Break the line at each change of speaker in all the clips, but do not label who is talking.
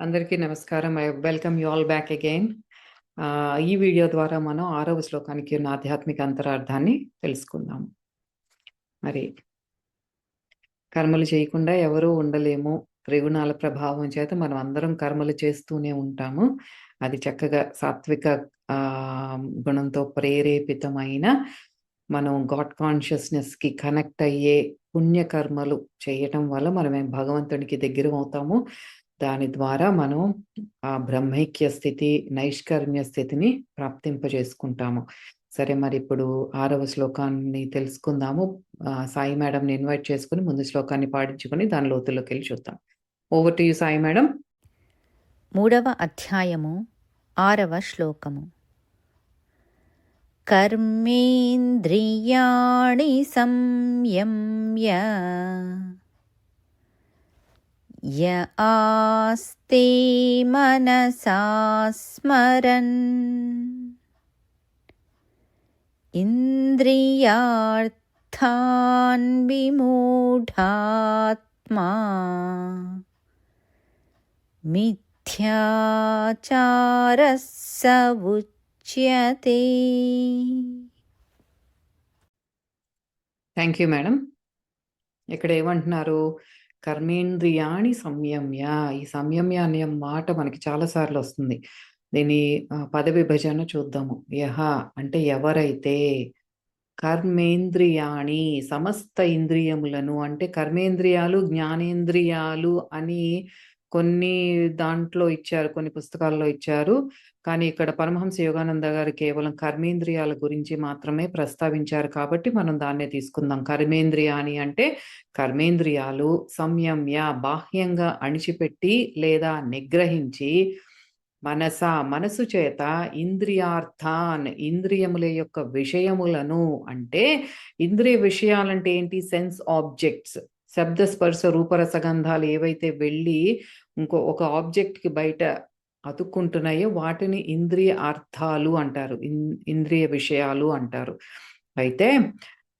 అందరికీ నమస్కారం. I welcome you all back again. ఈ వీడియో ద్వారా మనం ఆరవ శ్లోకానికి ఉన్న ఆధ్యాత్మిక అంతరార్థాన్ని తెలుసుకుందాం. మరి కర్మలు చేయకుండా ఎవరూ ఉండలేము. త్రిగుణాల ప్రభావం చేత మనం అందరం కర్మలు చేస్తూనే ఉంటాము. అది చక్కగా సాత్విక గుణంతో ప్రేరేపితమైన మనం గాడ్ కాన్షియస్‌నెస్‌కి కనెక్ట్ అయ్యే పుణ్యకర్మలు చేయటం వల్ల మనమే భగవంతునికి దగ్గర అవుతాము దాని ద్వారా మనం ఆ బ్రహ్మైక్య స్థితి, నైష్కర్మ్య స్థితిని ప్రాప్తింపజేసుకుంటాము. సరే మరి ఇప్పుడు ఆరవ శ్లోకాన్ని తెలుసుకుందాము. సాయి మేడంని ఇన్వైట్ చేసుకుని ముందు శ్లోకాన్ని పాడించుకొని దాని లోతుల్లోకెళ్ళి చూద్దాం. Over to you Sai madam.
మూడవ అధ్యాయము ఆరవ శ్లోకము కర్మేంద్రియాణి సంయమ్య య ఆస్తి మనసా స్మరన్ ఇంద్రియార్థాన్ విమూఢాత్మా మిథ్యాచారः ఉచ్యతే
థ్యాంక్ యూ మేడం. ఇక్కడ ఏమంటున్నారు? కర్మేంద్రియాణి సంయమ్య. ఈ సంయమ్య అనే మాట మనకి చాలా సార్లు వస్తుంది. దీని పద విభజన చూద్దాము. యహ అంటే ఎవరైతే కర్మేంద్రియాణి సమస్త ఇంద్రియములను అంటే కర్మేంద్రియాలు, జ్ఞానేంద్రియాలు అని కొన్ని దాంట్లో ఇచ్చారు. కొన్ని పుస్తకాల్లో ఇచ్చారు. కానీ ఇక్కడ పరమహంస యోగానంద గారు కేవలం కర్మేంద్రియాల గురించి మాత్రమే ప్రస్తావించారు కాబట్టి మనం దాన్నే తీసుకుందాం. కర్మేంద్రియాని అంటే కర్మేంద్రియాలు సంయమ్య బాహ్యంగా అణిచిపెట్టి లేదా నిగ్రహించి మనస మనసు చేత ఇంద్రియార్థాన్ ఇంద్రియముల యొక్క విషయములను అంటే ఇంద్రియ విషయాలంటే ఏంటి? Sense objects. శబ్ద, స్పర్శ, రూపరస గంధాలు ఏవైతే వెళ్ళి ఇంకో ఒక ఆబ్జెక్ట్‌కి బయట అతుక్కుంటున్నాయో వాటిని ఇంద్రియ అర్థాలు అంటారు. ఇంద్రియ విషయాలు అంటారు. అయితే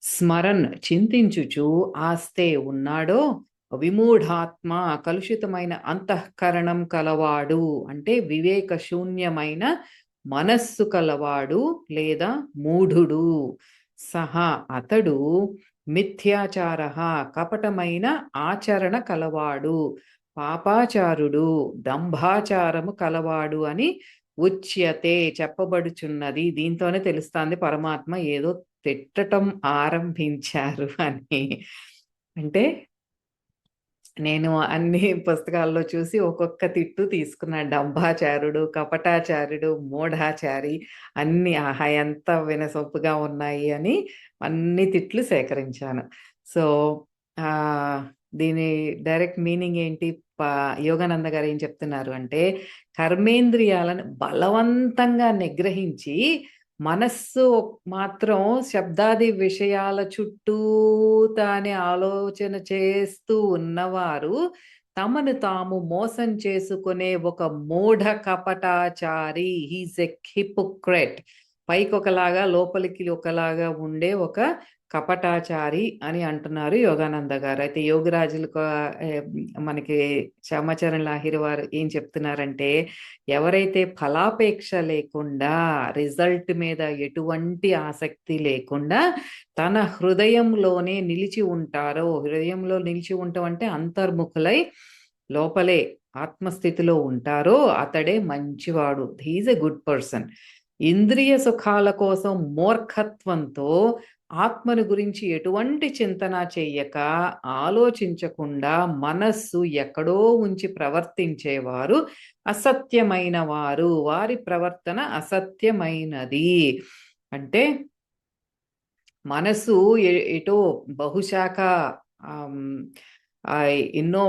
స్మరణ్ చింతించుచు ఆస్తే ఉన్నాడో విమూఢాత్మ కలుషితమైన అంతఃకరణం కలవాడు అంటే వివేక శూన్యమైన మనస్సు కలవాడు లేదా మూఢుడు. సహా అతడు మిథ్యాచార కపటమైన ఆచరణ కలవాడు. పాపాచారుడు దంభాచారము కలవాడు అని ఉచ్యతే చెప్పబడుచున్నది. దీంతోనే తెలుస్తుంది పరమాత్మ ఏదో తిట్టటం ఆరంభించారు అని. అంటే నేను అన్ని పుస్తకాల్లో చూసి ఒక్కొక్క తిట్టు తీసుకున్న డంభాచారుడు కపటాచారుడు, మూఢాచారి అన్ని ఆహా! ఎంత వినసొంపుగా ఉన్నాయి అని అన్ని తిట్లు సేకరించాను. సో, దీని డైరెక్ట్ మీనింగ్ ఏంటి? ప యోగానంద గారు ఏం చెప్తున్నారు అంటే, కర్మేంద్రియాలను బలవంతంగా నిగ్రహించి, మనస్సు మాత్రం శబ్దాది విషయాల చుట్టూ తానే ఆలోచన చేస్తూ ఉన్నవారు, తమను తాము మోసం చేసుకునే ఒక మూఢ కపటాచారి. హీజ్ ఎ హిపోక్రెట్ పైకి ఒకలాగా లోపలికి ఒకలాగా ఉండే ఒక కపటాచారి అని అంటున్నారు యోగానంద గారు. అయితే యోగిరాజులు మనకి చామచరణ లాహిరి వారు ఏం చెప్తున్నారంటే, ఎవరైతే ఫలాపేక్ష లేకుండా రిజల్ట్ మీద ఎటువంటి ఆసక్తి లేకుండా తన హృదయంలోనే నిలిచి ఉంటారో, హృదయంలో నిలిచి ఉండటం అంటే అంతర్ముఖులై లోపలే ఆత్మస్థితిలో ఉంటారో అతడే మంచివాడు. He's a good person. ఇంద్రియ సుఖాల కోసం మూర్ఖత్వంతో ఆత్మను గురించి ఎటువంటి చింతన చెయ్యక, ఆలోచించకుండా మనస్సు ఎక్కడో ఉంచి ప్రవర్తించేవారు అసత్యమైన వారు. వారి ప్రవర్తన అసత్యమైనది. అంటే మనసు ఎటో బహుశాఖ ఎన్నో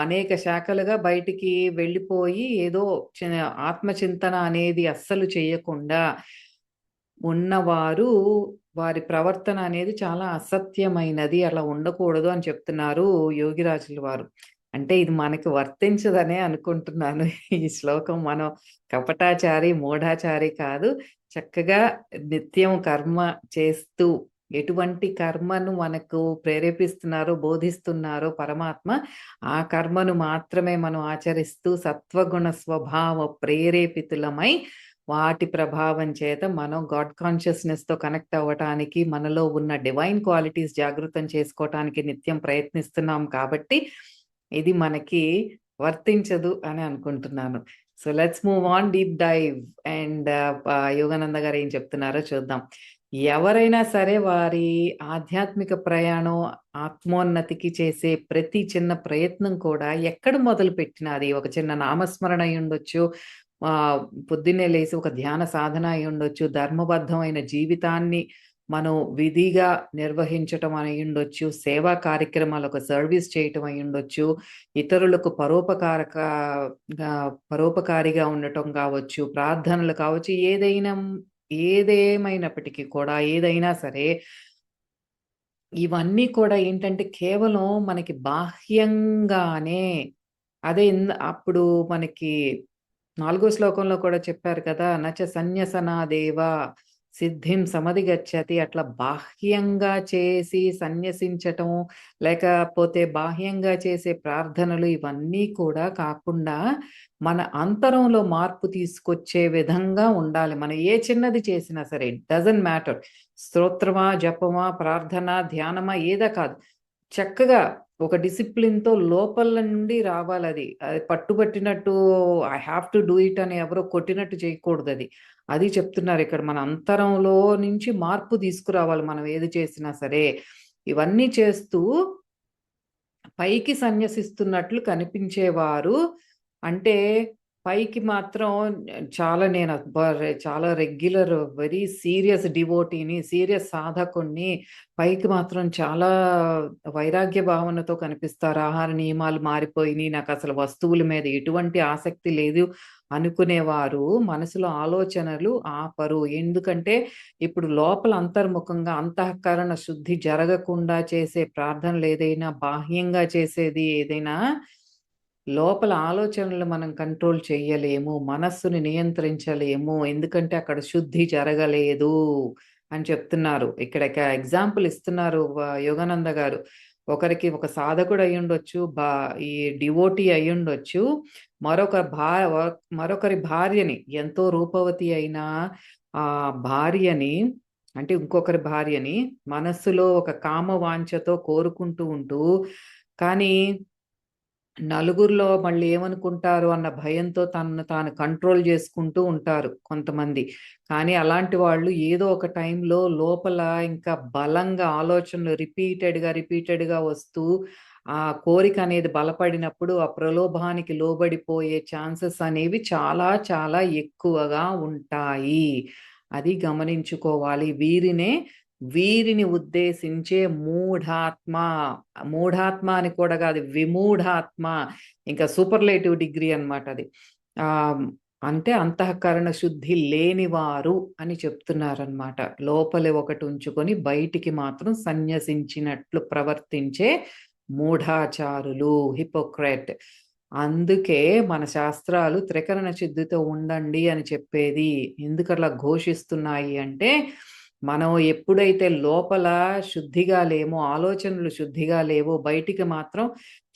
అనేక శాఖలుగా బయటికి వెళ్ళిపోయి ఏదో చి ఆత్మచింతన అనేది అస్సలు చేయకుండా ఉన్నవారు వారి ప్రవర్తన అనేది చాలా అసత్యమైనది. అలా ఉండకూడదు అని చెప్తున్నారు యోగిరాజుల వారు. అంటే ఇది మనకి వర్తించదనే అనుకుంటున్నాను. ఈ శ్లోకం మనం కపటాచారి, మూఢాచారి కాదు. చక్కగా నిత్యం కర్మ చేస్తూ ఎటువంటి కర్మను మనకు ప్రేరేపిస్తున్నారో బోధిస్తున్నారో పరమాత్మ ఆ కర్మను మాత్రమే మనం ఆచరిస్తూ సత్వగుణ స్వభావ ప్రేరేపితులమై వాటి ప్రభావం చేత మనం గాడ్ కాన్షియస్నెస్తో కనెక్ట్ అవ్వటానికి మనలో ఉన్న డివైన్ క్వాలిటీస్ జాగృతం చేసుకోవటానికి నిత్యం ప్రయత్నిస్తున్నాం కాబట్టి ఇది మనకి వర్తించదు అని అనుకుంటున్నాను. So let's move on deep dive and Yogananda గారు ఏం చెప్తున్నారో చూద్దాం. ఎవరైనా సరే వారి ఆధ్యాత్మిక ప్రయాణం ఆత్మోన్నతికి చేసే ప్రతి చిన్న ప్రయత్నం కూడా ఎక్కడ మొదలు పెట్టినా అది ఒక చిన్న నామస్మరణ అయి ఉండొచ్చు పొద్దున్నే లేసి ఒక ధ్యాన సాధన అయి ఉండొచ్చు. ధర్మబద్ధమైన జీవితాన్ని మనం విధిగా నిర్వహించటం అయి ఉండొచ్చు. సేవా కార్యక్రమాలు ఒక సర్వీస్ చేయటం అయి ఉండొచ్చు. ఇతరులకు పరోపకారక పరోపకారిగా ఉండటం కావచ్చు. ప్రార్థనలు కావచ్చు. ఏదైనా ఏదేమైనప్పటికీ కూడా ఏదైనా సరే ఇవన్నీ కూడా ఏంటంటే కేవలం మనకి బాహ్యంగానే అదే అప్పుడు మనకి నాలుగో శ్లోకంలో కూడా చెప్పారు కదా నచ సన్యసనాదేవ సిద్ధిం సమధిగచ్చతి అట్లా బాహ్యంగా చేసి సన్యసించటం లేకపోతే బాహ్యంగా చేసే ప్రార్థనలు ఇవన్నీ కూడా కాకుండా మన అంతరంలో మార్పు తీసుకొచ్చే విధంగా ఉండాలి. మనం ఏ చిన్నది చేసినా సరే ఇట్ డజంట్ మ్యాటర్ స్తోత్రమా జపమా ప్రార్థన ధ్యానమా ఏదో కాదు. చక్కగా ఒక డిసిప్లిన్తో లోపల నుండి రావాలి అది అది పట్టుబట్టినట్టు I have to do it అని ఎవరో కొట్టినట్టు చేయకూడదు అది అది చెప్తున్నారు ఇక్కడ మన అంతరంలో నుంచి మార్పు తీసుకురావాలి మనం ఏది చేసినా సరే. ఇవన్నీ చేస్తూ పైకి సన్యసిస్తున్నట్లు కనిపించేవారు. అంటే పైకి మాత్రం చాలా నేను చాలా రెగ్యులర్ వెరీ సీరియస్ డివోటీని సీరియస్ సాధకుణ్ణి పైకి మాత్రం చాలా వైరాగ్య భావనతో కనిపిస్తారు. ఆహార నియమాలు మారిపోయినాయి. నాకు అసలు వస్తువుల మీద ఎటువంటి ఆసక్తి లేదు అనుకునేవారు. మనసులో ఆలోచనలు ఆపరు. ఎందుకంటే ఇప్పుడు లోపల అంతర్ముఖంగా అంతఃకరణ శుద్ధి జరగకుండా చేసే ప్రార్థనలు ఏదైనా బాహ్యంగా చేసేది ఏదైనా లోపల ఆలోచనలు మనం కంట్రోల్ చేయలేము మనస్సుని నియంత్రించలేము ఎందుకంటే అక్కడ శుద్ధి జరగలేదు అని చెప్తున్నారు. ఇక్కడ ఎగ్జాంపుల్ ఇస్తున్నారు యోగానంద గారు. ఒకరికి ఒక సాధకుడు అయ్యుండొచ్చు బా ఈ డివోటీ అయ్యుండొచ్చు. మరొక భా మరొకరి భార్యని ఎంతో రూపవతి అయిన ఆ భార్యని అంటే ఇంకొకరి భార్యని మనస్సులో ఒక కామ వాంఛతో కోరుకుంటూ ఉంటూ కానీ నలుగురిలో మళ్ళీ ఏమనుకుంటారు అన్న భయంతో తనను తాను కంట్రోల్ చేసుకుంటూ ఉంటారు కొంతమంది. కానీ అలాంటి వాళ్ళు ఏదో ఒక టైంలో లోపల ఇంకా బలంగా ఆలోచనలు రిపీటెడ్గా రిపీటెడ్గా వస్తూ ఆ కోరిక అనేది బలపడినప్పుడు ఆ ప్రలోభానికి లోబడిపోయే ఛాన్సెస్ అనేవి చాలా చాలా ఎక్కువగా ఉంటాయి. అది గమనించుకోవాలి. వీరినే వీరిని ఉద్దేశించే మూఢాత్మ మూఢాత్మ అని కూడా కాదు విమూఢాత్మ ఇంకా సూపర్లేటివ్ డిగ్రీ అనమాట అది. ఆ అంటే అంతఃకరణ శుద్ధి లేనివారు అని చెప్తున్నారనమాట లోపలి ఒకటి ఉంచుకొని బయటికి మాత్రం సన్యసించినట్లు ప్రవర్తించే మూఢాచారులు హిపోక్రెట్ అందుకే మన శాస్త్రాలు త్రికరణ శుద్ధితో ఉండండి అని చెప్పేది. ఎందుకట్లా ఘోషిస్తున్నాయి అంటే మనం ఎప్పుడైతే లోపల శుద్ధిగా లేమో ఆలోచనలు శుద్ధిగా లేవో బయటికి మాత్రం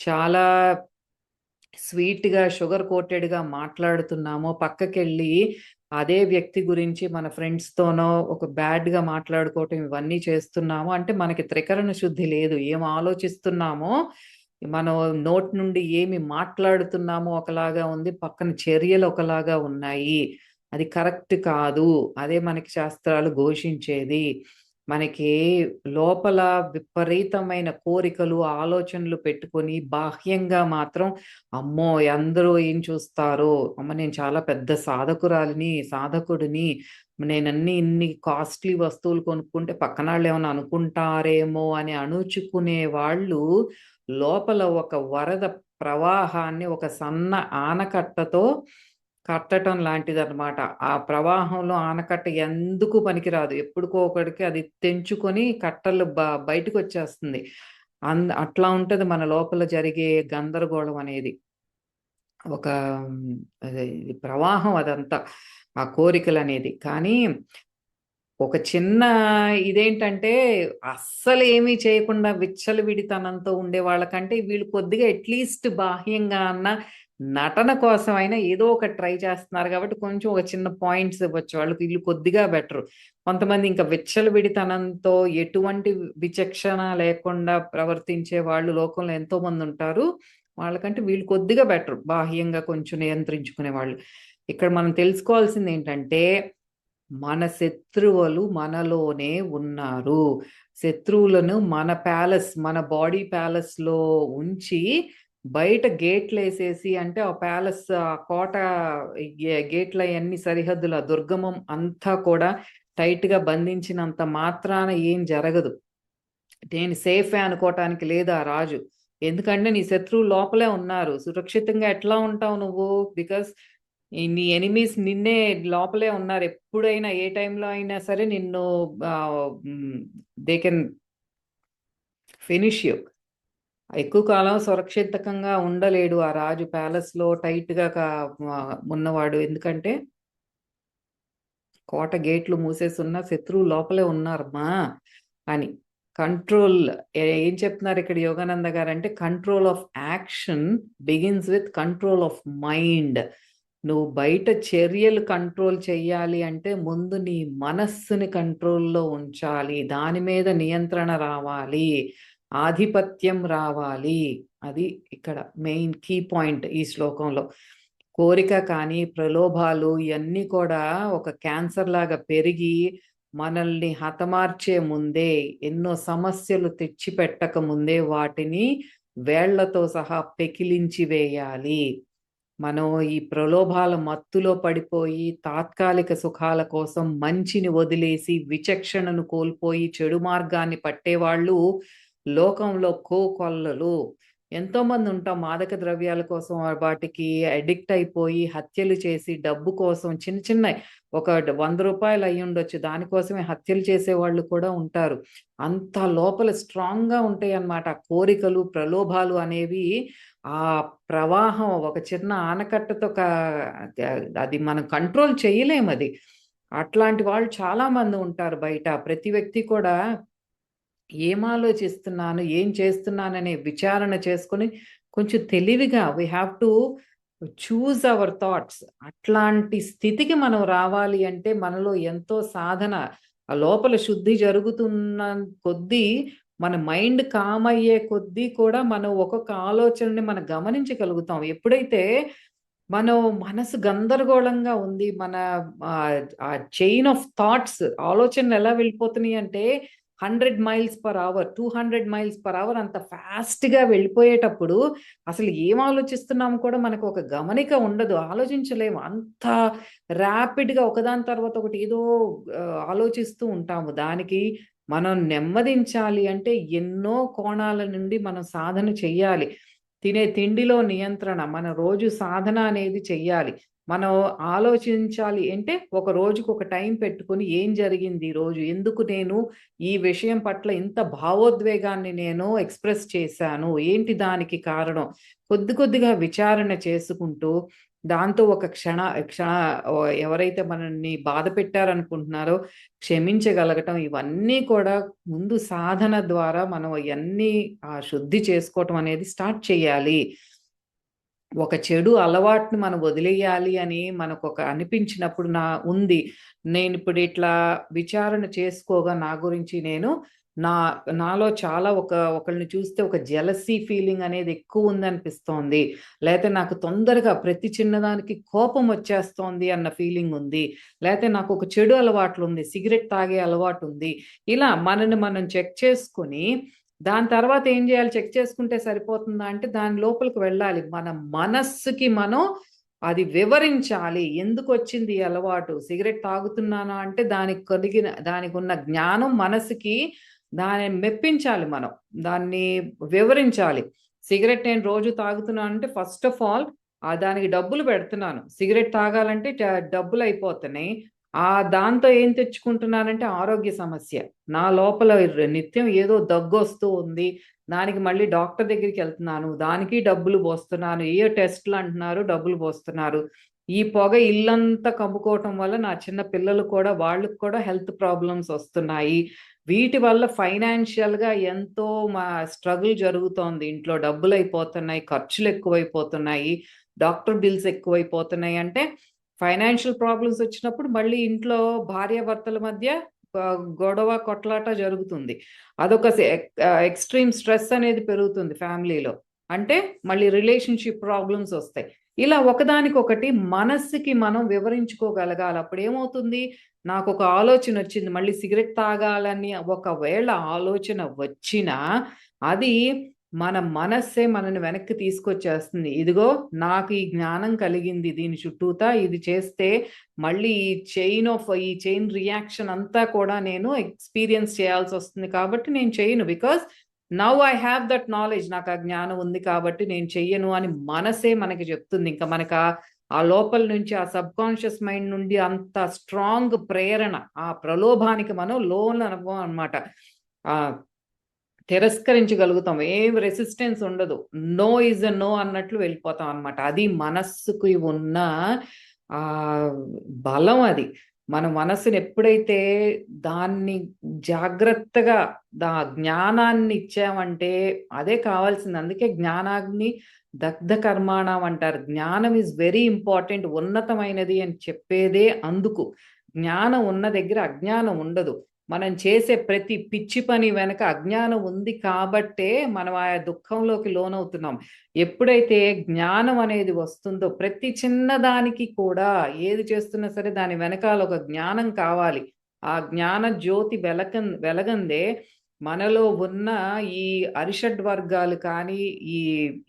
చాలా స్వీట్గా షుగర్ కోటెడ్గా మాట్లాడుతున్నామో పక్కకెళ్ళి అదే వ్యక్తి గురించి మన ఫ్రెండ్స్తోనో ఒక బ్యాడ్గా మాట్లాడుకోవటం ఇవన్నీ చేస్తున్నాము అంటే మనకి త్రికరణ శుద్ధి లేదు. ఏం ఆలోచిస్తున్నామో మనం నోట్ నుండి ఏమి మాట్లాడుతున్నామో ఒకలాగా ఉంది పక్కన చర్యలు ఒకలాగా ఉన్నాయి. అది కరెక్ట్ కాదు. అదే మనకి శాస్త్రాలు ఘోషించేది. మనకి లోపల విపరీతమైన కోరికలు ఆలోచనలు పెట్టుకొని బాహ్యంగా మాత్రం అమ్మో! అందరూ ఏం చూస్తారో! అమ్మ నేను చాలా పెద్ద సాధకురాలిని సాధకుడిని. నేనన్ని ఇన్ని కాస్ట్లీ వస్తువులు కొనుక్కుంటే పక్కన వాళ్ళు ఏమైనా అనుకుంటారేమో అని అణుచుకునే వాళ్ళు లోపల ఒక వరద ప్రవాహాన్ని ఒక సన్న ఆనకట్టతో కట్టడం లాంటిది అనమాట ఆ ప్రవాహంలో ఆనకట్ట ఎందుకు పనికిరాదు? ఎప్పుడుకో ఒకడికి అది తెంచుకొని కట్టలు బయటకు వచ్చేస్తుంది అంద అట్లా ఉంటది మన లోపల జరిగే గందరగోళం అనేది. ఒక ప్రవాహం అదంతా ఆ కోరికలు అనేది కానీ ఒక చిన్న ఇదేంటంటే అస్సలు ఏమీ చేయకుండా విచ్చలవిడితనంతో ఉండే వాళ్ళకంటే వీళ్ళు కొద్దిగా అట్లీస్ట్ బాహ్యంగా అన్న నటన కోసం అయినా ఏదో ఒక ట్రై చేస్తున్నారు కాబట్టి కొంచెం ఒక చిన్న పాయింట్స్ ఇవ్వచ్చు. వాళ్ళకి వీళ్ళు కొద్దిగా బెటర్. కొంతమంది ఇంకా విచ్చలవిడితనంతో ఎటువంటి విచక్షణ లేకుండా ప్రవర్తించే వాళ్ళు లోకంలో ఎంతో మంది ఉంటారు. వాళ్ళకంటే వీళ్ళు కొద్దిగా బెటర్. బాహ్యంగా కొంచెం నియంత్రించుకునే వాళ్ళు. ఇక్కడ మనం తెలుసుకోవాల్సింది ఏంటంటే మన శత్రువులు మనలోనే ఉన్నారు. శత్రువులను మన ప్యాలెస్ మన బాడీ ప్యాలెస్లో ఉంచి బయట గేట్లు వేసేసి అంటే ఆ ప్యాలెస్ ఆ కోట గే- గేట్ల అన్ని సరిహద్దుల దుర్గమం అంతా కూడా టైట్గా బంధించినంత మాత్రాన ఏం జరగదు. నేను సేఫే అనుకోవటానికి లేదు ఆ రాజు. ఎందుకంటే నీ శత్రువు లోపలే ఉన్నారు. సురక్షితంగా ఎట్లా ఉంటావు నువ్వు? బికాస్ నీ ఎనిమీస్ నిన్నే లోపలే ఉన్నారు. ఎప్పుడైనా ఏ టైంలో అయినా సరే నిన్ను దే కెన్ ఫినిష్ యూ. ఎక్కువ కాలం సురక్షితంగా ఉండలేడు ఆ రాజు ప్యాలెస్లో టైట్గా ఉన్నవాడు. ఎందుకంటే కోట గేట్లు మూసేసి ఉన్న శత్రువు లోపలే ఉన్నారమ్మా అని. కంట్రోల్ ఏం చెప్తున్నారు ఇక్కడ యోగానంద గారు అంటే control of action begins with control of mind. నువ్వు బయట చర్యలు కంట్రోల్ చేయాలి అంటే ముందు నీ మనస్సుని కంట్రోల్లో ఉంచాలి. దాని మీద నియంత్రణ రావాలి. ఆధిపత్యం రావాలి. అది ఇక్కడ మెయిన్ కీ పాయింట్ ఈ శ్లోకంలో. కోరిక కానీ ప్రలోభాలు ఇవన్నీ కూడా ఒక క్యాన్సర్ లాగా పెరిగి మనల్ని హతమార్చే ముందే ఎన్నో సమస్యలు తెచ్చిపెట్టక ముందే వాటిని వేళ్ళతో సహా పెకిలించి వేయాలి. మనం ఈ ప్రలోభాల మత్తులో పడిపోయి తాత్కాలిక సుఖాల కోసం మంచిని వదిలేసి విచక్షణను కోల్పోయి చెడు మార్గాన్ని పట్టేవాళ్ళు లోకంలో కోకొల్లలు. ఎంతో మంది ఉంటాం మాదక ద్రవ్యాల కోసం వాటికి అడిక్ట్ అయిపోయి హత్యలు చేసి డబ్బు కోసం చిన్న చిన్న ఒక వంద రూపాయలు అయి ఉండొచ్చు. దానికోసమే హత్యలు చేసే వాళ్ళు కూడా ఉంటారు. అంత లోపల స్ట్రాంగ్గా ఉంటాయి అన్నమాట ఆ కోరికలు ప్రలోభాలు అనేవి ఆ ప్రవాహం ఒక చిన్న ఆనకట్టతో అది మనం కంట్రోల్ చేయలేము అది అట్లాంటి వాళ్ళు చాలా మంది ఉంటారు బయట. ప్రతి వ్యక్తి కూడా ఏం ఆలోచిస్తున్నాను? ఏం చేస్తున్నాననే విచారణ చేసుకొని కొంచెం తెలివిగా we have to choose our thoughts అట్లాంటి స్థితికి మనం రావాలి అంటే మనలో ఎంతో సాధన ఆ లోపల శుద్ధి జరుగుతున్న కొద్దీ మన మైండ్ కామ్ అయ్యే కొద్దీ కూడా మనం ఒక్కొక్క ఆలోచనని మనం గమనించగలుగుతాం. ఎప్పుడైతే మనం మనసు గందరగోళంగా ఉంది మన ఆ చైన్ ఆఫ్ థాట్స్ ఆలోచనలు ఎలా వెళ్ళిపోతున్నాయి అంటే hundred miles per hour two hundred miles per hour అంత ఫాస్ట్గా వెళ్ళిపోయేటప్పుడు అసలు ఏం ఆలోచిస్తున్నాము కూడా మనకు ఒక గమనిక ఉండదు. ఆలోచించలేము అంత ర్యాపిడ్గా ఒకదాని తర్వాత ఒకటి ఏదో ఆలోచిస్తూ ఉంటాము. దానికి మనం నెమ్మదించాలి అంటే ఎన్నో కోణాల నుండి మనం సాధన చెయ్యాలి. తినే తిండిలో నియంత్రణ మన రోజు సాధన అనేది చెయ్యాలి. మనం ఆలోచించాలి అంటే ఒక రోజుకు ఒక టైం పెట్టుకుని ఏం జరిగింది ఈరోజు రోజు? ఎందుకు నేను ఈ విషయం పట్ల ఇంత భావోద్వేగాన్ని నేను ఎక్స్ప్రెస్ చేశాను? ఏంటి దానికి కారణం? కొద్ది కొద్దిగా విచారణ చేసుకుంటూ దాంతో ఒక క్షణ క్షణ ఎవరైతే మనల్ని బాధ పెట్టారనుకుంటున్నారో క్షమించగలగటం ఇవన్నీ కూడా ముందు సాధన ద్వారా మనం అవన్నీ ఆ శుద్ధి చేసుకోవటం అనేది స్టార్ట్ చేయాలి. ఒక చెడు అలవాటుని మనం వదిలేయాలి అని మనకు ఒక అనిపించినప్పుడు నా ఉంది. నేను ఇప్పుడు ఇట్లా విచారణ చేసుకోగా నా గురించి నేను నా నాలో చాలా ఒక ఒకళ్ళని చూస్తే ఒక జెలసీ ఫీలింగ్ అనేది ఎక్కువ ఉందనిపిస్తోంది. లేకపోతే నాకు తొందరగా ప్రతి చిన్నదానికి కోపం వచ్చేస్తోంది అన్న ఫీలింగ్ ఉంది. లేకపోతే నాకు ఒక చెడు అలవాట్లు ఉంది. సిగరెట్ తాగే అలవాటు ఉంది. ఇలా మనని మనం చెక్ చేసుకొని దాని తర్వాత ఏం చేయాలి? చెక్ చేసుకుంటే సరిపోతుందా అంటే దాని లోపలికి వెళ్ళాలి. మన మనస్సుకి మనం అది వివరించాలి. ఎందుకు వచ్చింది అలవాటు? సిగరెట్ తాగుతున్నానా అంటే దానికి కలిగిన దానికి ఉన్న జ్ఞానం మనసుకి దాన్ని మెప్పించాలి మనం. దాన్ని వివరించాలి. సిగరెట్ నేను రోజు తాగుతున్నాను అంటే ఫస్ట్ ఆఫ్ ఆల్ ఆ దానికి డబ్బులు పెడుతున్నాను. సిగరెట్ తాగాలంటే డబ్బులు అయిపోతున్నాయి. ఆ దాంతో ఏం తెచ్చుకుంటున్నానంటే ఆరోగ్య సమస్య. నా లోపల నిత్యం ఏదో దగ్గు వస్తూ ఉంది. దానికి మళ్ళీ డాక్టర్ దగ్గరికి వెళ్తున్నాను. దానికి డబ్బులు పోస్తున్నాను. ఏ టెస్ట్లు అంటున్నారు డబ్బులు పోస్తున్నారు. ఈ పొగ ఇల్లంతా కమ్ముకోవటం వల్ల నా చిన్న పిల్లలు కూడా వాళ్ళకి కూడా హెల్త్ ప్రాబ్లమ్స్ వస్తున్నాయి. వీటి వల్ల ఫైనాన్షియల్గా ఎంతో మా స్ట్రగుల్ జరుగుతోంది. ఇంట్లో డబ్బులు అయిపోతున్నాయి ఖర్చులు ఎక్కువైపోతున్నాయి. డాక్టర్ బిల్స్ ఎక్కువైపోతున్నాయి. అంటే ఫైనాన్షియల్ ప్రాబ్లమ్స్ వచ్చినప్పుడు మళ్ళీ ఇంట్లో భార్యాభర్తల మధ్య గొడవ కొట్లాట జరుగుతుంది. అదొక ఎక్స్ట్రీమ్ స్ట్రెస్ అనేది పెరుగుతుంది ఫ్యామిలీలో. అంటే మళ్ళీ రిలేషన్షిప్ ప్రాబ్లమ్స్ వస్తాయి. ఇలా ఒకదానికొకటి మనస్సుకి మనం వివరించుకోగలగాలి. అప్పుడు ఏమవుతుంది? నాకు ఒక ఆలోచన వచ్చింది. మళ్ళీ సిగరెట్ తాగాలని ఒకవేళ ఆలోచన వచ్చినా అది మన మనస్సే మనని వెనక్కి తీసుకొచ్చేస్తుంది. ఇదిగో నాకు ఈ జ్ఞానం కలిగింది దీని చుట్టూతా. ఇది చేస్తే మళ్ళీ ఈ చైన్ ఆఫ్ ఈ చైన్ రియాక్షన్ అంతా కూడా నేను ఎక్స్పీరియన్స్ చేయాల్సి వస్తుంది కాబట్టి నేను చేయను. Because now I have that knowledge నాకు ఆ జ్ఞానం ఉంది కాబట్టి నేను చెయ్యను అని మనసే మనకి చెప్తుంది. ఇంకా మనకు ఆ ఆ లోపల నుంచి ఆ సబ్ కాన్షియస్ మైండ్ నుండి అంత స్ట్రాంగ్ ప్రేరణ ఆ ప్రలోభానికి మనం లోన్ అనుభవం అనమాట ఆ తిరస్కరించగలుగుతాం. ఏం రెసిస్టెన్స్ ఉండదు. నో ఇస్ అ నో అన్నట్లు వెళ్ళిపోతాం అనమాట అది మనస్సుకి ఉన్న ఆ బలం అది. మన మనసుని ఎప్పుడైతే దాన్ని జాగ్రత్తగా దా జ్ఞానాన్ని ఇచ్చామంటే అదే కావాల్సింది. అందుకే జ్ఞానాగ్ని దగ్ధ కర్మాణం అంటారు. జ్ఞానం ఇస్ వెరీ ఇంపార్టెంట్ ఉన్నతమైనది అని చెప్పేదే అందుకు. జ్ఞానం ఉన్న దగ్గర అజ్ఞానం ఉండదు. మనం చేసే ప్రతి పిచ్చి పని వెనక అజ్ఞానం ఉంది కాబట్టే మనం ఆ దుఃఖంలోకి లోనవుతున్నాం. ఎప్పుడైతే జ్ఞానం అనేది వస్తుందో ప్రతి చిన్నదానికి కూడా ఏది చేస్తున్నా సరే దాని వెనకాల ఒక జ్ఞానం కావాలి. ఆ జ్ఞాన జ్యోతి వెలక వెలగందే మనలో ఉన్న ఈ అరిషడ్ వర్గాలు కానీ ఈ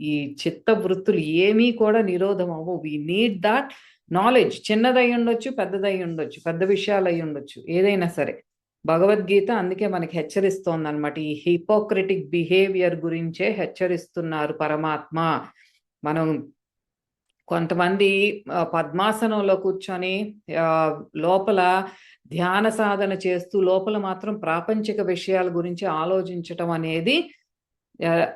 ఈ చిత్త వృత్తులు ఏమీ కూడా నిరోధం అవ్వవు. వి నీడ్ దాట్ నాలెడ్జ్ చిన్నదై ఉండొచ్చు పెద్దదై ఉండొచ్చు పెద్ద విషయాలు అయి ఉండొచ్చు ఏదైనా సరే. భగవద్గీత అందుకే మనకి హెచ్చరిస్తోంది అనమాట ఈ హిపోక్రిటిక్ బిహేవియర్ గురించే హెచ్చరిస్తున్నారు పరమాత్మ. మనం కొంతమంది పద్మాసనంలో కూర్చొని లోపల ధ్యాన సాధన చేస్తూ లోపల మాత్రం ప్రాపంచిక విషయాల గురించి ఆలోచించటం అనేది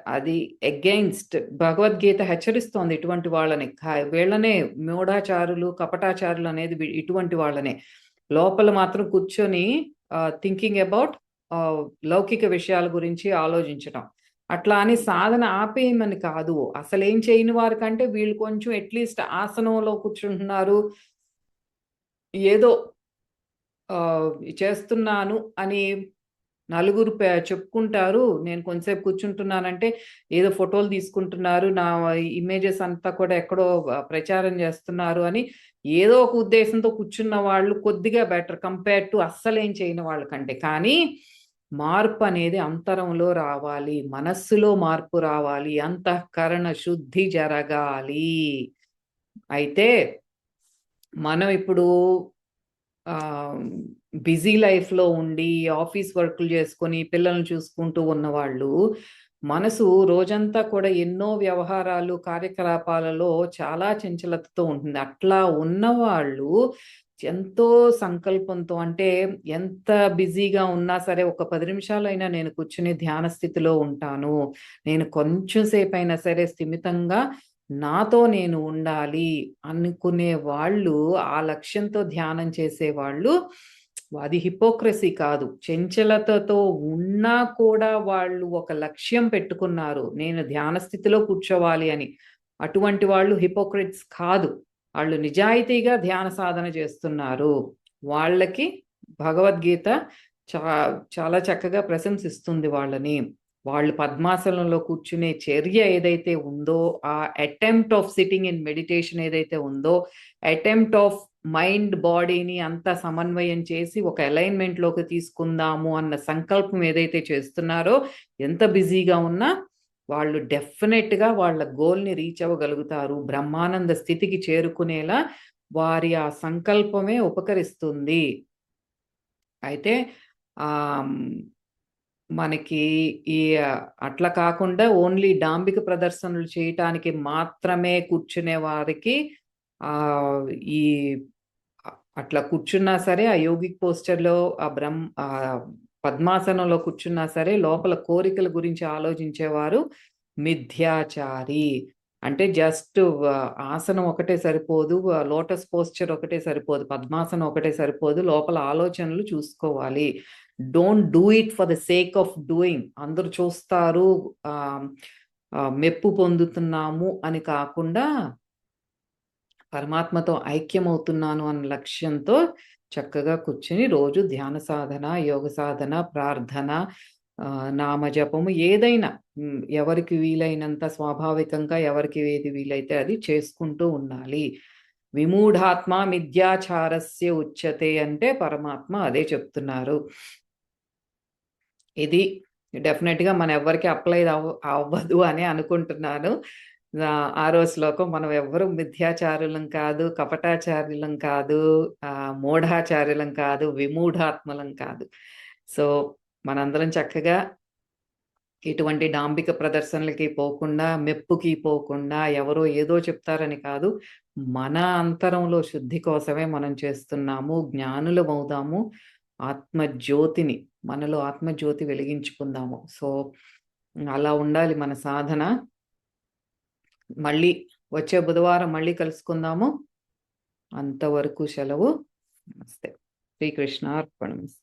అది అగెయిన్స్ట్ భగవద్గీత హెచ్చరిస్తోంది ఇటువంటి వాళ్ళని. వీళ్ళనే మూఢాచారులు కపటాచారులు అనేది ఇటువంటి వాళ్ళనే. లోపల మాత్రం కూర్చొని థింకింగ్ అబౌట్ లౌకిక విషయాల గురించి ఆలోచించటం. అట్లా అని సాధన ఆపేయమని కాదు. అసలు ఏం చేయని వారి కంటే వీళ్ళు కొంచెం అట్లీస్ట్ ఆసనంలో కూర్చుంటున్నారు. ఏదో ఆ, చేస్తున్నాను అని నలుగురు చెప్పుకుంటారు. నేను కొంతసేపు కూర్చుంటున్నానంటే ఏదో ఫోటోలు తీసుకుంటున్నారు. నా ఇమేజెస్ అంతా కూడా ఎక్కడో ప్రచారం చేస్తున్నారు అని ఏదో ఒక ఉద్దేశంతో కూర్చున్న వాళ్ళు కొద్దిగా బెటర్ కంపేర్ టు అస్సలేం చేయని వాళ్ళకంటే. కానీ మార్పు అనేది అంతరంలో రావాలి మనస్సులో మార్పు రావాలి అంతఃకరణ శుద్ధి జరగాలి. అయితే మనం ఇప్పుడు బిజీ లైఫ్లో ఉండి ఆఫీస్ వర్క్లు చేసుకొని పిల్లల్ని చూసుకుంటూ ఉన్నవాళ్ళు మనసు రోజంతా కూడా ఎన్నో వ్యవహారాలు కార్యకలాపాలలో చాలా చంచలతతో ఉంటుంది. అట్లా ఉన్నవాళ్ళు ఎంతో సంకల్పంతో అంటే ఎంత బిజీగా ఉన్నా సరే ఒక పది నిమిషాలైనా నేను కూర్చుని ధ్యాన స్థితిలో ఉంటాను. నేను కొంచెం సేపు అయినా సరే స్థిమితంగా నాతో నేను ఉండాలి అనుకునే వాళ్ళు ఆ లక్ష్యంతో ధ్యానం చేసే వాళ్ళు అది హిపోక్రసీ కాదు. చెంచలతతో ఉన్నా కూడా వాళ్ళు ఒక లక్ష్యం పెట్టుకున్నారు. నేను ధ్యాన స్థితిలో కూర్చోవాలి అని. అటువంటి వాళ్ళు హిపోక్రిట్స్ కాదు. వాళ్ళు నిజాయితీగా ధ్యాన సాధన చేస్తున్నారు. వాళ్ళకి భగవద్గీత చా చాలా చక్కగా ప్రశంసిస్తుంది వాళ్ళని. వాళ్ళు పద్మాసనంలో కూర్చునే చర్య ఏదైతే ఉందో ఆ attempt of sitting in meditation ఏదైతే ఉందో అటెంప్ట్ ఆఫ్ మైండ్ బాడీని అంతా సమన్వయం చేసి ఒక అలైన్మెంట్లోకి తీసుకుందాము అన్న సంకల్పం ఏదైతే చేస్తున్నారో ఎంత బిజీగా ఉన్నా వాళ్ళు డెఫినెట్గా వాళ్ళ గోల్ని రీచ్ అవ్వగలుగుతారు. బ్రహ్మానంద స్థితికి చేరుకునేలా వారి ఆ సంకల్పమే ఉపకరిస్తుంది. అయితే మనకి ఈ అట్లా కాకుండా ఓన్లీ డాంబిక ప్రదర్శనలు చేయటానికి మాత్రమే కూర్చునే వారికి ఈ అట్లా కూర్చున్నా సరే ఆ యోగిక్ పోస్టర్లో ఆ బ్రహ్మ ఆ పద్మాసనంలో కూర్చున్నా సరే లోపల కోరికల గురించి ఆలోచించేవారు మిథ్యాచారి. అంటే జస్ట్ ఆసనం ఒకటే సరిపోదు లోటస్ పోస్చర్ ఒకటే సరిపోదు పద్మాసనం ఒకటే సరిపోదు లోపల ఆలోచనలు చూసుకోవాలి. Don't do it for the sake of doing. అందరూ చూస్తారు ఆ, మెప్పు పొందుతున్నాము అని కాకుండా పరమాత్మతో ఐక్యమవుతున్నాను అన్న లక్ష్యంతో చక్కగా కూర్చుని రోజు ధ్యాన సాధన యోగ సాధన ప్రార్థన ఆ, నామజపము ఏదైనా ఎవరికి వీలైనంత స్వాభావికంగా ఎవరికి ఏది వీలైతే అది చేసుకుంటూ ఉండాలి. విమూఢాత్మ మిథ్యాచారస్య ఉచ్యతే అంటే పరమాత్మ అదే చెప్తున్నారు. ఇది డెఫినెట్గా మన ఎవరికి అప్లై అవ్వ అవ్వదు అని అనుకుంటున్నాను. ఆరో శ్లోకం మనం ఎవ్వరు మిథ్యాచారులం కాదు కపటాచార్యులం కాదు ఆ మూఢాచార్యులం కాదు విమూఢాత్మలం కాదు. సో మనందరం చక్కగా ఇటువంటి డాంబిక ప్రదర్శనలకి పోకుండా మెప్పుకి పోకుండా ఎవరో ఏదో చెప్తారని కాదు మన అంతరంలో శుద్ధి కోసమే మనం చేస్తున్నాము జ్ఞానులం అవుదాము ఆత్మజ్యోతిని మనలో ఆత్మజ్యోతి వెలిగించుకుందాము. సో అలా ఉండాలి మన సాధన. మళ్ళీ వచ్చే బుధవారం మళ్ళీ కలుసుకుందాము. అంతవరకు సెలవు. నమస్తే. శ్రీకృష్ణ అర్పణమస్తు